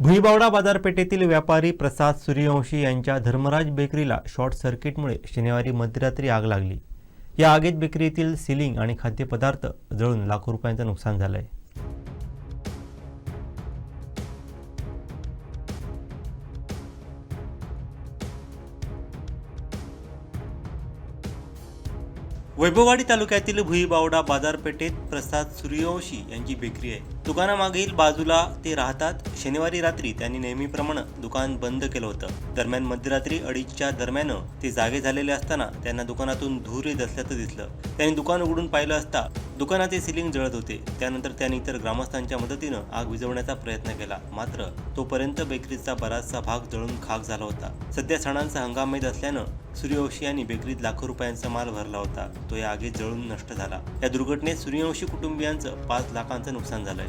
भुईबावडा बाजारपेठेतील व्यापारी प्रसाद सूर्यवंशी यांच्या धर्मराज बेकरीला शॉर्ट सर्किटमुळे शनिवारी मध्यरात्री आग लागली. या आगीत बेकरीतील सिलिंग आणि खाद्यपदार्थ जळून लाखो रुपयांचं नुकसान झालंय. वैभववाडी तालुक्यातील भुईबावडा बाजारपेठेत प्रसाद सूर्यवंशी यांची बेकरी आहे. दुकानामागील बाजूला ते राहतात. शनिवारी रात्री त्यांनी नेहमीप्रमाणे दुकान बंद केलं होतं. दरम्यान मध्यरात्री अडीचच्या दरम्यान ते जागे झालेले असताना त्यांना दुकानातून धूर येत असल्याचं दिसलं. त्यांनी दुकान उघडून पाहिलं असता दुकानाचे सिलिंग जळत होते. त्यानंतर त्यांनी इतर ग्रामस्थांच्या मदतीनं आग विझवण्याचा प्रयत्न केला. मात्र तोपर्यंत बेकरीचा बराचसा भाग जळून खाक झाला होता. सध्या सणांचा हंगाम येत असल्यानं सूर्यवंशी यांनी बेकरीत लाखो रुपयांचा माल भरला होता. तो या आगीत जळून नष्ट झाला. या दुर्घटनेत सूर्यवंशी कुटुंबियांचं पाच लाखांचं नुकसान झालंय.